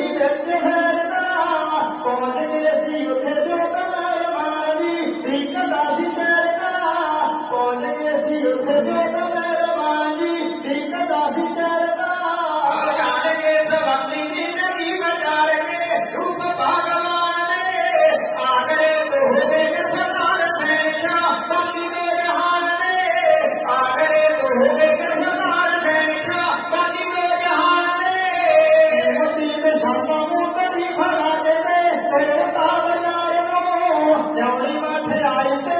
वही व्यक्ति है। I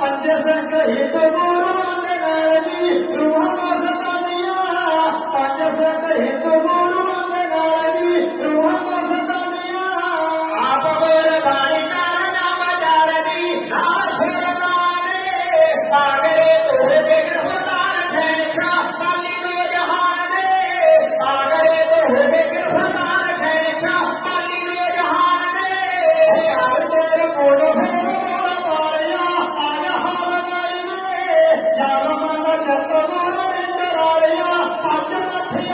पंज सक पार्टी